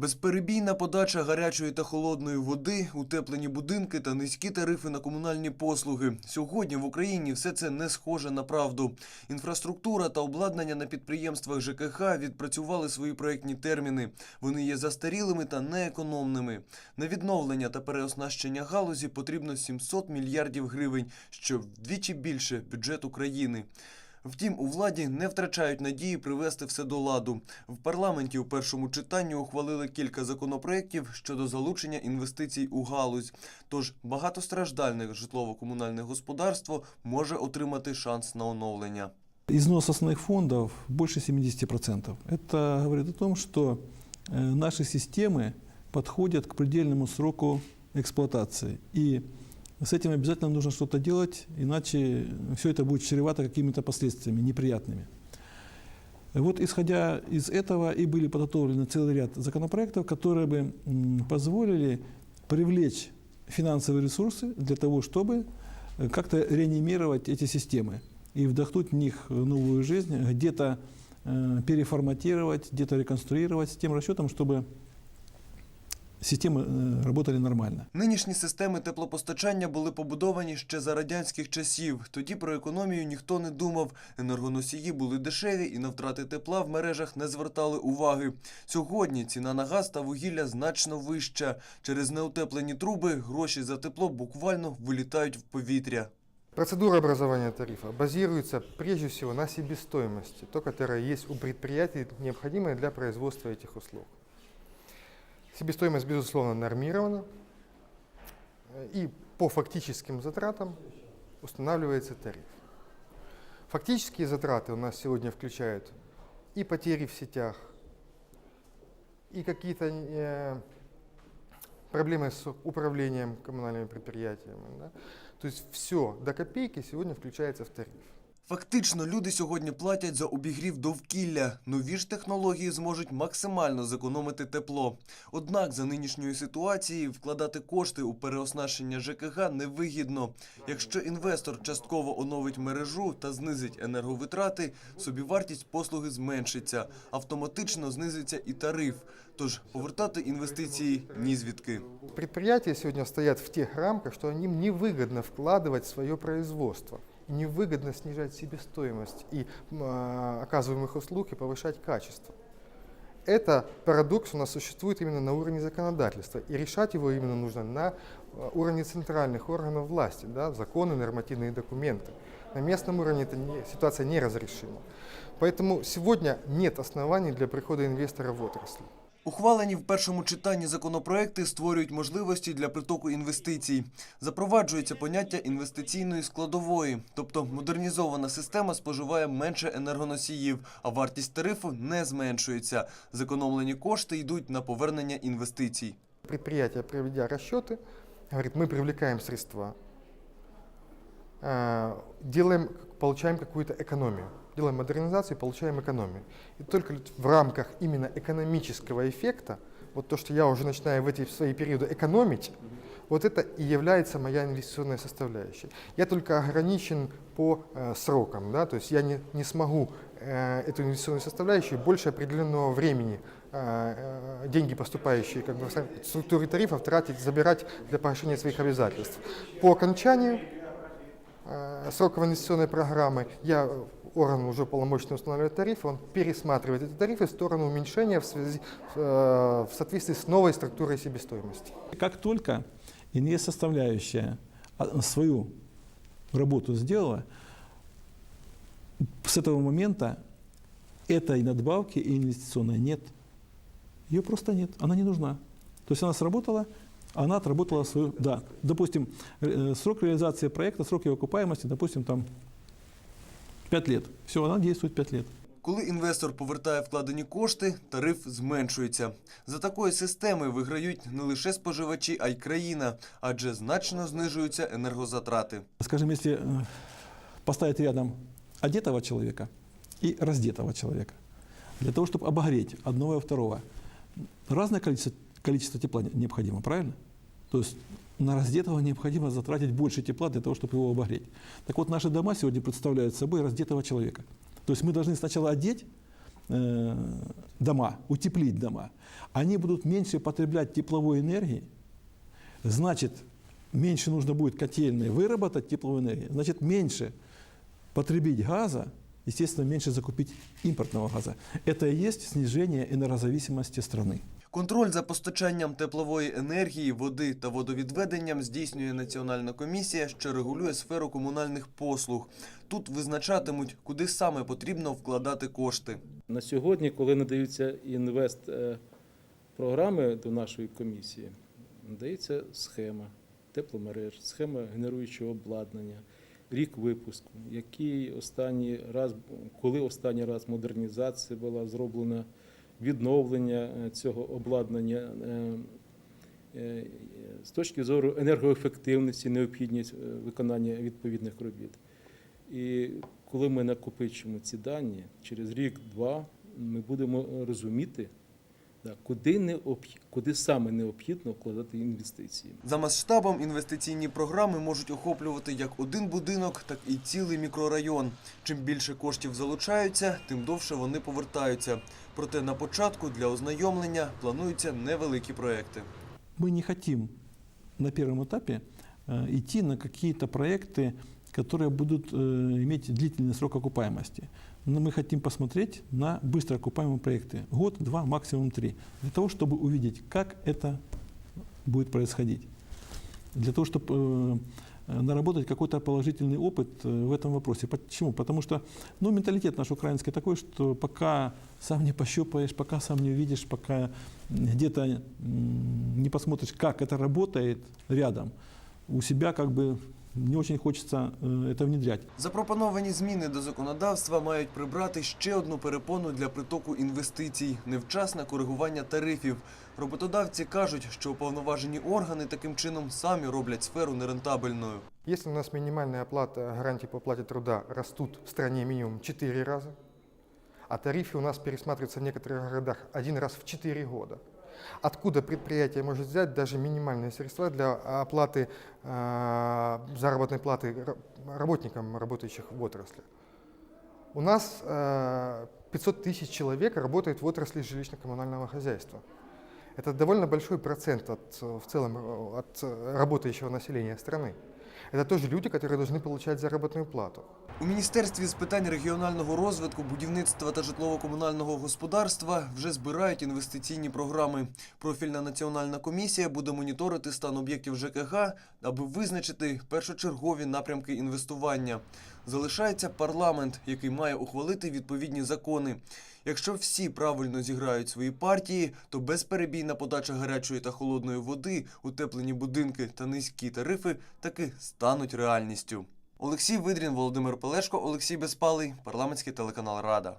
Безперебійна подача гарячої та холодної води, утеплені будинки та низькі тарифи на комунальні послуги. Сьогодні в Україні все це не схоже на правду. Інфраструктура та обладнання на підприємствах ЖКХ відпрацювали свої проектні терміни. Вони є застарілими та неекономними. На відновлення та переоснащення галузі потрібно 700 мільярдів гривень, що вдвічі більше бюджету країни. Втім, у владі не втрачають надії привести все до ладу. В парламенті у першому читанні ухвалили кілька законопроєктів щодо залучення інвестицій у галузь. Тож багатостраждальне житлово-комунальне господарство може отримати шанс на оновлення. Износ основных фондов больше 70%. Это говорит о том, что э, наши системы подходят к предельному сроку эксплуатации. И С этим обязательно нужно что-то делать, иначе все это будет чревато какими-то последствиями неприятными. Вот исходя из этого и были подготовлены целый ряд законопроектов, которые бы позволили привлечь финансовые ресурсы для того, чтобы э, как-то реанимировать эти системы и вдохнуть в них новую жизнь, где-то э, переформатировать, где-то реконструировать с тем расчетом, чтобы системы э, работали нормально. Нинішні системи теплопостачання були побудовані ще за радянських часів. Тоді про економію ніхто не думав. Енергоносії були дешеві і на втрати тепла в мережах не звертали уваги. Сьогодні ціна на газ та вугілля значно вища. Через неутеплені труби гроші за тепло буквально вилітають в повітря. Процедура образования тарифа базируется прежде всего на себестоимости, то, которая есть у предприятий, необходимая для производства этих услуг. Себестоимость, безусловно, нормирована, и по фактическим затратам устанавливается тариф. Фактические затраты у нас сегодня включают и потери в сетях, и какие-то э, проблемы с управлением коммунальными предприятиями. да. То есть все до копейки сегодня включается в тариф. Фактично, люди сьогодні платять за обігрів довкілля. Нові ж технології зможуть максимально зекономити тепло. Однак за нинішньої ситуації вкладати кошти у переоснащення ЖКГ невигідно. Якщо інвестор частково оновить мережу та знизить енерговитрати, собівартість послуги зменшиться. Автоматично знизиться і тариф. Тож повертати інвестиції ні звідки. Предприятия сегодня стоят в тех рамках, что им невыгодно вкладывать в свое производство. И невыгодно снижать себестоимость и м, а, оказываемых услуг и повышать качество. Это парадокс у нас существует именно на уровне законодательства. И решать его именно нужно на а, уровне центральных органов власти, да, законы, нормативные документы. На местном уровне эта не- ситуация неразрешима. Поэтому сегодня нет оснований для прихода инвестора в отрасль. Ухвалені в першому читанні законопроекти створюють можливості для притоку інвестицій. Запроваджується поняття інвестиційної складової, тобто модернізована система споживає менше енергоносіїв, а вартість тарифу не зменшується. Зекономлені кошти йдуть на повернення інвестицій. Предприятие, проведя расчеты, говорит, мы привлекаем средства, э, делаем, получаем какую-то экономию, делаем модернизацию, получаем экономию. И только в рамках именно экономического эффекта, вот то, что я уже начинаю в эти свои периоды экономить, вот это и является моя инвестиционная составляющая. Я только ограничен по э, срокам, да, то есть я не, не смогу э, эту инвестиционную составляющую больше определенного времени э, э, деньги, поступающие как бы, в структуры тарифов, тратить, забирать для погашения своих обязательств. По окончанию э, сроковой инвестиционной программы я э, орган уже полномочный устанавливает тарифы, он пересматривает эти тарифы в сторону уменьшения в, связи, э, в соответствии с новой структурой себестоимости. Как только инвест-составляющая а, свою работу сделала, с этого момента этой надбавки инвестиционной нет. Ее просто нет, она не нужна. То есть она сработала, она отработала свою, да, допустим, э, срок реализации проекта, срок его окупаемости, допустим, там 5 лет. Все, она действует 5 лет. Коли інвестор повертає вкладені кошти, тариф зменшується. За такої системи виграють не лише споживачі, а й країна, адже значно знижуються енергозатрати. Скажем, если э, поставить рядом одетого человека и раздетого человека, для того, чтобы обогреть одного и второго, разное количество, количество тепла не- необходимо, правильно? То есть на раздетого необходимо затратить больше тепла для того, чтобы его обогреть. Так вот, наши дома сегодня представляют собой раздетого человека. То есть мы должны сначала одеть, э, дома, утеплить дома, они будут меньше потреблять тепловой энергии, значит, меньше нужно будет котельной выработать тепловой энергии, значит, меньше потребить газа, естественно, меньше закупить импортного газа. Это и есть снижение энергозависимости страны. Контроль за постачанням теплової енергії, води та водовідведенням здійснює Національна комісія, що регулює сферу комунальних послуг. Тут визначатимуть, куди саме потрібно вкладати кошти. На сьогодні, коли надаються інвест е, до нашої комісії, надається схема тепломереж, схема генеруючого обладнання, рік випуску, який останній раз, коли останній раз модернізація була зроблена, відновлення е, цього обладнання. е, е, З точки зору енергоефективності, необхідність виконання відповідних робіт. І коли ми накопичимо ці дані, через рік-два ми будемо розуміти, куди, необх- куди саме необхідно вкладати інвестиції. За масштабом інвестиційні програми можуть охоплювати як один будинок, так і цілий мікрорайон. Чим більше коштів залучаються, тим довше вони повертаються. Проте на початку для ознайомлення плануються невеликі проекти. Мы не хотим на первом этапе э, идти на какие-то проекты, которые будут э, иметь длительный срок окупаемости. Но мы хотим посмотреть на быстро окупаемые проекты. Год, два, максимум три. Для того, чтобы увидеть, как это будет происходить. Для того, чтобы э, наработать какой-то положительный опыт э, в этом вопросе. Почему? Потому что ну, менталитет наш украинский такой, что пока сам не пощупаешь, пока сам не увидишь, пока где-то не посмотришь, как это работает рядом, у себя как бы не очень хочется э, это внедрять. Запропоновані зміни до законодавства мають прибрати ще одну перепону для притоку інвестицій невчасне коригування тарифів. Роботодавці кажуть, що уповноважені органи таким чином самі роблять сферу нерентабельною. Если у нас минимальная оплата гарантии по оплате труда растут в стране минимум 4 раза, а тарифы у нас пересматриваются в некоторых городах один раз в 4 года, откуда предприятие может взять даже минимальные средства для оплаты э, заработной платы ра- работникам, работающих в отрасли? У нас э, 500 тысяч человек работает в отрасли жилищно-коммунального хозяйства. Это довольно большой процент от, э, в целом э, от э, работающего населения страны. Это тоже люди, которые должны получать заработную плату. У міністерстві з питань регіонального розвитку, будівництва та житлово-комунального господарства вже збирають інвестиційні програми. Профільна національна комісія буде моніторити стан об'єктів ЖКГ, аби визначити першочергові напрямки інвестування. Залишається парламент, який має ухвалити відповідні закони. Якщо всі правильно зіграють свої партії, то безперебійна подача гарячої та холодної води, утеплені будинки та низькі тарифи таки стануть реальністю. Олексій Видрін, Володимир Пелешко, Олексій Безпалий, парламентський телеканал Рада.